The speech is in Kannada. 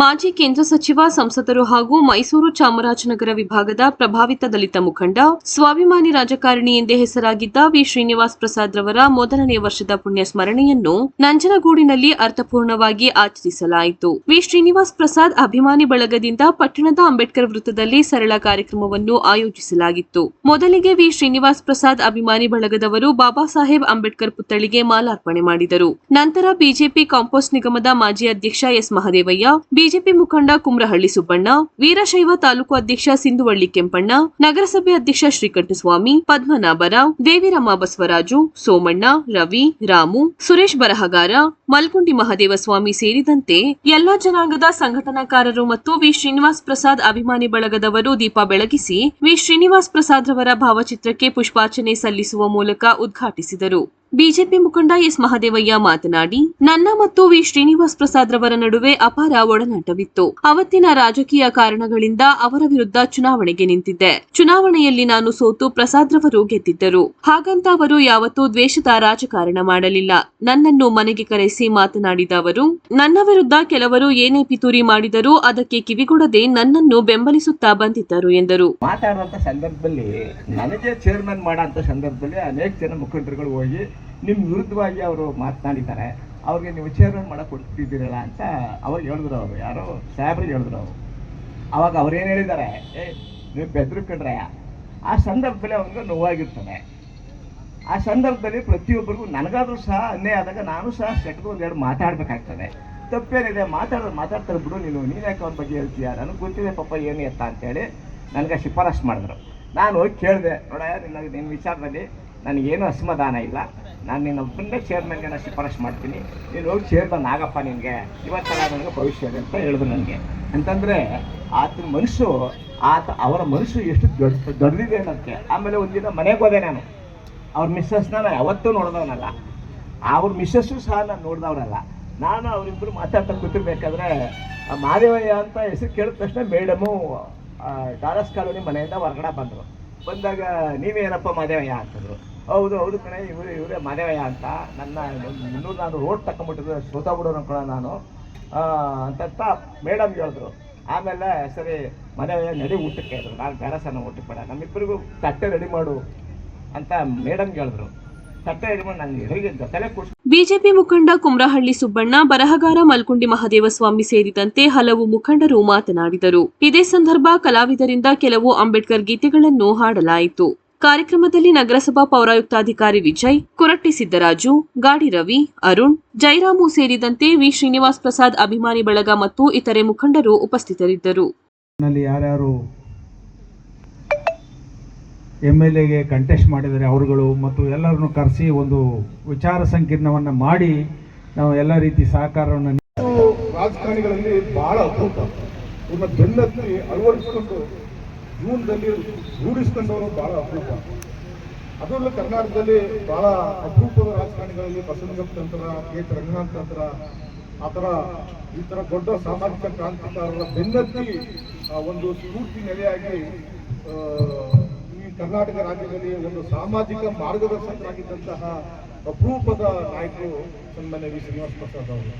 ಮಾಜಿ ಕೇಂದ್ರ ಸಚಿವ, ಸಂಸದರು ಹಾಗೂ ಮೈಸೂರು ಚಾಮರಾಜನಗರ ವಿಭಾಗದ ಪ್ರಭಾವಿತ ದಲಿತ ಮುಖಂಡ, ಸ್ವಾಭಿಮಾನಿ ರಾಜಕಾರಣಿ ಎಂದೇ ಹೆಸರಾಗಿದ್ದ ವಿ. ಶ್ರೀನಿವಾಸ್ ಪ್ರಸಾದ್ ರವರ ಮೊದಲನೇ ವರ್ಷದ ಪುಣ್ಯ ಸ್ಮರಣೆಯನ್ನು ನಂಜನಗೂಡಿನಲ್ಲಿ ಅರ್ಥಪೂರ್ಣವಾಗಿ ಆಚರಿಸಲಾಯಿತು. ವಿ. ಶ್ರೀನಿವಾಸ್ ಪ್ರಸಾದ್ ಅಭಿಮಾನಿ ಬಳಗದಿಂದ ಪಟ್ಟಣದ ಅಂಬೇಡ್ಕರ್ ವೃತ್ತದಲ್ಲಿ ಸರಳ ಕಾರ್ಯಕ್ರಮವನ್ನು ಆಯೋಜಿಸಲಾಗಿತ್ತು. ಮೊದಲಿಗೆ ವಿ. ಶ್ರೀನಿವಾಸ್ ಪ್ರಸಾದ್ ಅಭಿಮಾನಿ ಬಳಗದವರು ಬಾಬಾ ಸಾಹೇಬ್ ಅಂಬೇಡ್ಕರ್ ಪುತ್ಥಳಿಗೆ ಮಾಲಾರ್ಪಣೆ ಮಾಡಿದರು. ನಂತರ ಬಿಜೆಪಿ ಕಾಂಪೋಸ್ಟ್ ನಿಗಮದ ಮಾಜಿ ಅಧ್ಯಕ್ಷ ಎಸ್. ಮಹದೇವಯ್ಯ ಬಿಜೆಪಿ ಮುಖಂಡ ಕುಮ್ರಹಳ್ಳಿ ಸುಬ್ಬಣ್ಣ, ವೀರಶೈವ ತಾಲೂಕು ಅಧ್ಯಕ್ಷ ಸಿಂಧುವಳ್ಳಿ ಕೆಂಪಣ್ಣ, ನಗರಸಭೆ ಅಧ್ಯಕ್ಷ ಶ್ರೀಕಂಠಸ್ವಾಮಿ, ಪದ್ಮನಾಭರಾವ್ ದೇವಿರಮ್ಮ ಬಸವರಾಜು, ಸೋಮಣ್ಣ, ರವಿ, ರಾಮು, ಸುರೇಶ್ ಬರಹಗಾರ, ಮಲ್ಕುಂಡಿ ಮಹದೇವಸ್ವಾಮಿ ಸೇರಿದಂತೆ ಎಲ್ಲಾ ಜನಾಂಗದ ಸಂಘಟನಾಕಾರರು ಮತ್ತು ವಿ. ಶ್ರೀನಿವಾಸ್ ಪ್ರಸಾದ್ ಅಭಿಮಾನಿ ಬಳಗದವರು ದೀಪ ಬೆಳಗಿಸಿ ವಿ. ಶ್ರೀನಿವಾಸ್ ಪ್ರಸಾದ್ ರವರ ಭಾವಚಿತ್ರಕ್ಕೆ ಪುಷ್ಪಾರ್ಚನೆ ಸಲ್ಲಿಸುವ ಮೂಲಕ ಉದ್ಘಾಟಿಸಿದರು. ಬಿಜೆಪಿ ಮುಖಂಡ ಎಸ್ ಮಹದೇವಯ್ಯ ಮಾತನಾಡಿ, ನನ್ನ ಮತ್ತು ವಿ. ಶ್ರೀನಿವಾಸ್ ಪ್ರಸಾದ್ ರವರ ನಡುವೆ ಅಪಾರ ಒಡನಾಟವಿತ್ತು. ಅವತ್ತಿನ ರಾಜಕೀಯ ಕಾರಣಗಳಿಂದ ಅವರ ವಿರುದ್ಧ ಚುನಾವಣೆಗೆ ನಿಂತಿದ್ದೆ. ಚುನಾವಣೆಯಲ್ಲಿ ನಾನು ಸೋತು ಪ್ರಸಾದ್ ರವರು ಗೆದ್ದಿದ್ದರು. ಹಾಗಂತ ಅವರು ಯಾವತ್ತೂ ದ್ವೇಷದ ರಾಜಕಾರಣ ಮಾಡಲಿಲ್ಲ. ನನ್ನನ್ನು ಮನೆಗೆ ಕರೆಸಿ ಮಾತನಾಡಿದ ಅವರು, ನನ್ನ ವಿರುದ್ಧ ಕೆಲವರು ಏನೇ ಪಿತೂರಿ ಮಾಡಿದರೂ ಅದಕ್ಕೆ ಕಿವಿಗೊಡದೆ ನನ್ನನ್ನು ಬೆಂಬಲಿಸುತ್ತಾ ಬಂದಿದ್ದರು ಎಂದರು. ಮಾತಾಡುವಂತ ಸಂದರ್ಭದಲ್ಲಿ, ನನಗೆ ಚೇರ್ಮನ್ ಮಾಡುವಂತ ಸಂದರ್ಭದಲ್ಲಿ ಅನೇಕ ಜನ ಮುಖಂಡರುಗಳು ಹೋಗಿ ನಿಮ್ಮ ವಿರುದ್ಧವಾಗಿ ಅವರು ಮಾತನಾಡಿದ್ದಾರೆ. ಅವ್ರಿಗೆ ನೀವು ಚೇರ್ಮನ್ ಮಾಡೋಕೆ ಕೊಡ್ತಿದ್ದೀರಲ್ಲ ಅಂತ ಅವಾಗ ಹೇಳಿದ್ರು ಅವರು. ಯಾರೋ ಸಾಹೇಬ್ರಿಗೆ ಹೇಳಿದ್ರು ಅವರು. ಅವಾಗ ಅವ್ರೇನು ಹೇಳಿದ್ದಾರೆ? ಏ, ನೀವು ಕಂಡ್ರೆ ಆ ಸಂದರ್ಭದಲ್ಲಿ ಅವ್ರಿಗೆ ನೋವಾಗಿರ್ತದೆ. ಆ ಸಂದರ್ಭದಲ್ಲಿ ಪ್ರತಿಯೊಬ್ಬರಿಗೂ ನನಗಾದ್ರೂ ಸಹ ಅನ್ಯಾಯ ಆದಾಗ ನಾನು ಸಹ ಸೆಟ್ಗೆ ಒಂದೆರಡು ಮಾತಾಡಬೇಕಾಗ್ತದೆ. ತಪ್ಪೇನಿದೆ? ಮಾತಾಡೋದು ಮಾತಾಡ್ತಾರೆ ಬಿಡು ನೀನು. ನೀನು ಯಾಕೆ ಅವ್ರ ಬಗ್ಗೆ ಹೇಳ್ತೀಯ? ನನಗೆ ಗೊತ್ತಿದೆ ಪಾಪ ಏನು ಎತ್ತ ಅಂತೇಳಿ ನನಗೆ ಶಿಫಾರಸು ಮಾಡಿದ್ರು. ನಾನು ಹೋಗಿ ಕೇಳಿದೆ ನೋಡ ನಿನ್ನ ನಿನ್ನ ವಿಚಾರದಲ್ಲಿ ನನಗೇನು ಅಸಮಾಧಾನ ಇಲ್ಲ. ನಾನು ನಿನ್ನ ಒಬ್ಬನೇ ಚೇರ್ಮನ್ಗೆ ನಾನು ಶಿಫಾರಸು ಮಾಡ್ತೀನಿ. ನೀನು ಹೋಗಿ ಚೇರ್ಮನ್ ಆಗಪ್ಪ ನಿನಗೆ. ಇವತ್ತಲ್ಲ ನನಗೆ ಭವಿಷ್ಯ ಅಂತ ಹೇಳಿದ್ರು ನನಗೆ ಅಂತಂದರೆ ಆತನ ಮನಸ್ಸು, ಆತ ಅವರ ಮನಸ್ಸು ಎಷ್ಟು ದೊಡ್ಡ, ದೊಡ್ಡದಿದೆ ಅನ್ನೋದಕ್ಕೆ. ಆಮೇಲೆ ಒಂದಿನ ಮನೆಗೆ ಹೋದೆ ನಾನು. ಅವ್ರ ಮಿಸ್ಸಸ್ನ ನಾನು ಯಾವತ್ತೂ ನೋಡಿದವನಲ್ಲ. ಅವ್ರ ಮಿಸ್ಸಸ್ಸು ಸಹ ನಾನು ನೋಡಿದವನಲ್ಲ. ನಾನು ಅವರಿಬ್ಬರು ಮಾತಾಡ್ತಾ ಕೂತಿರ್ಬೇಕಾದ್ರೆ ಮಾದೇವಯ್ಯ ಅಂತ ಹೆಸರು ಕೇಳಿದ ತಕ್ಷಣ ಮೇಡಮು ಡಾಲಸ್ ಕಾಲೋನಿ ಮನೆಯಿಂದ ಹೊರಗಡೆ ಬಂದರು. ಬಂದಾಗ ನೀವೇನಪ್ಪ ಮಾದೇವಯ್ಯ? ಅಂತಂದರು. ಹೌದು ಹೌದು ಕಣೆ, ಇವರೇ ಇವರೇ ಮನೆವಯ್ಯ ಅಂತ. ನನ್ನ ಮುನ್ನೂರು ನಾನು ರೋಡ್ ತಗೊಂಬಿಟ್ಟಿದ್ರೆ ಸೋತಾಬಿಡೋರು ಅನ್ಕೊಳ ನಾನು ಅಂತ ಮೇಡಮ್ ಹೇಳಿದ್ರು. ಆಮೇಲೆ ಸರಿ ಮನೆಯ ನಡಿ ಊಟಕ್ಕೆ ಹೇಳಿದ್ರು. ನಾನು ಬೇರೆ ಸರ್ ನಾವು ಊಟಕ್ಕೆ ಬೇಡ. ನಮ್ಮಿಬ್ಬರಿಗೂ ತಟ್ಟೆ ರೆಡಿ ಮಾಡು ಅಂತ ಮೇಡಮ್ ಹೇಳಿದ್ರು. ತಟ್ಟೆ ರೆಡಿ ಮಾಡಿ ನಾನು ಹೇಳಿದ್ದೆ ತಲೆ ಬಿಜೆಪಿ ಮುಖಂಡ ಕುಮ್ರಹಳ್ಳಿ ಸುಬ್ಬಣ್ಣ, ಬರಹಗಾರ ಮಲ್ಕುಂಡಿ ಮಹದೇವಸ್ವಾಮಿ ಸೇರಿದಂತೆ ಹಲವು ಮುಖಂಡರು ಮಾತನಾಡಿದರು. ಇದೇ ಸಂದರ್ಭ ಕಲಾವಿದರಿಂದ ಕೆಲವು ಅಂಬೇಡ್ಕರ್ ಗೀತೆಗಳನ್ನು ಹಾಡಲಾಯಿತು. ಕಾರ್ಯಕ್ರಮದಲ್ಲಿ ನಗರಸಭಾ ಪೌರಾಯುಕ್ತಾಧಿಕಾರಿ ವಿಜಯ್ ಕೊರಟ್ಟಿ ಸಿದ್ದರಾಜು ಗಾಡಿ ರವಿ ಅರುಣ್ ಜೈರಾಮು ಸೇರಿದಂತೆ ವಿ. ಶ್ರೀನಿವಾಸ್ ಪ್ರಸಾದ್ ಅಭಿಮಾನಿ ಬಳಗ ಮತ್ತು ಇತರೆ ಮುಖಂಡರು ಉಪಸ್ಥಿತರಿದ್ದರು. ಯಾರ್ಯಾರು ಎಂ ಎಲ್ ಎಗೆ ಕಂಟೆಸ್ಟ್ ಮಾಡಿದರೆ ಅವರುಗಳು ಮತ್ತು ಎಲ್ಲರನ್ನು ಕರೆಸಿ ಒಂದು ವಿಚಾರ ಸಂಕಿರಣವನ್ನು ಮಾಡಿ ನಾವು ಎಲ್ಲ ರೀತಿ ಸಹಕಾರವನ್ನು ರಾಜಕಾರಣಿಗಳಲ್ಲಿ ಬಹಳ ಅದ್ಭುತ. ಅಳವಡಿಸ್ಕೊಂಡು ಜೀವನದಲ್ಲಿ ರೂಢಿಸ್ಕೊಂಡವರು ಬಹಳ ಅಪರೂಪ. ಅದರಲ್ಲೂ ಕರ್ನಾಟಕದಲ್ಲಿ ಬಹಳ ಅಪರೂಪದ ರಾಜಕಾರಣಿಗಳಲ್ಲಿ ಬಸವಲಿಂಗಪ್ಪ ತಂತ್ರ ಕೆ ರಂಗನಾಥ್ ನಂತರ ಆ ಥರ ಈ ಥರ ದೊಡ್ಡ ಸಾಮಾಜಿಕ ಕ್ರಾಂತಿಕಾರರ ಬೆನ್ನತ್ತಿ ಒಂದು ಸ್ಫೂರ್ತಿ ನೆಲೆಯಾಗಿ ಈ ಕರ್ನಾಟಕ ರಾಜ್ಯದಲ್ಲಿ ಒಂದು ಸಾಮಾಜಿಕ ಮಾರ್ಗದರ್ಶಕರಾಗಿದ್ದಂತಹ ಅಪರೂಪದ ನಾಯಕರು ಸನ್ಮಾನ್ಯ ವಿ ಶ್ರೀನಿವಾಸ ಪ್ರಸಾದ್ ಅವರು.